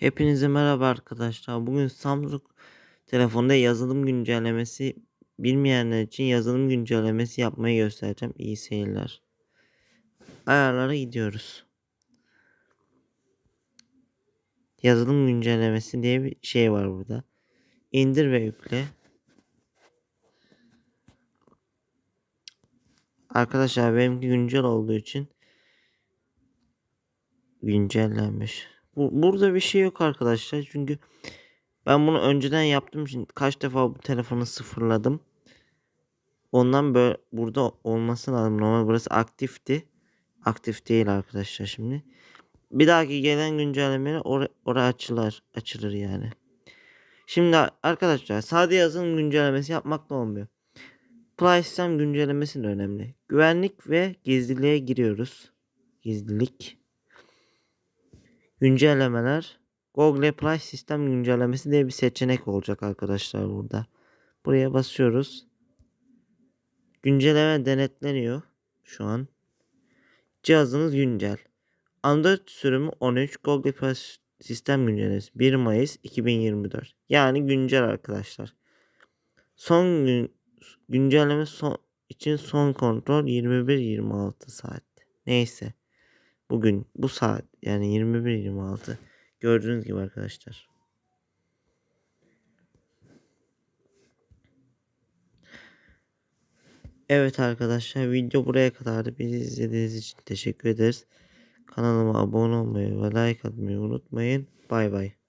Hepinize merhaba arkadaşlar. Bugün Samsung telefonda yazılım güncellemesi bilmeyenler için yazılım güncellemesi yapmayı göstereceğim. İyi seyirler. Ayarlara gidiyoruz. Yazılım güncellemesi diye bir şey var burada. İndir ve yükle. Arkadaşlar benimki güncel olduğu için güncellenmiş. Bu, burada bir şey yok arkadaşlar. Çünkü ben bunu önceden yaptım. Şimdi kaç defa bu telefonu sıfırladım. Ondan böyle burada olması lazım. Normal burası aktifti. Aktif değil arkadaşlar şimdi. Bir dahaki gelen güncellemeyle or oraya açılır, açılır yani. Şimdi arkadaşlar sade yazılım güncellemesi yapmakla olmuyor. Play System güncellemesi de önemli. Güvenlik ve gizliliğe giriyoruz. Gizlilik. Güncellemeler. Google Play Sistem güncellemesi diye bir seçenek olacak arkadaşlar burada. Buraya basıyoruz. Güncelleme denetleniyor şu an. Cihazınız güncel. Android sürümü 13 Google Play Sistem güncellemesi 1 Mayıs 2024. Yani güncel arkadaşlar. Son gün güncelleme son için son kontrol 21-26 saat. Neyse. Bugün bu saat yani 21-26 gördüğünüz gibi arkadaşlar. Evet arkadaşlar video buraya kadardı. Bizi izlediğiniz için teşekkür ederiz. Kanalıma abone olmayı ve like atmayı unutmayın. Bay bay.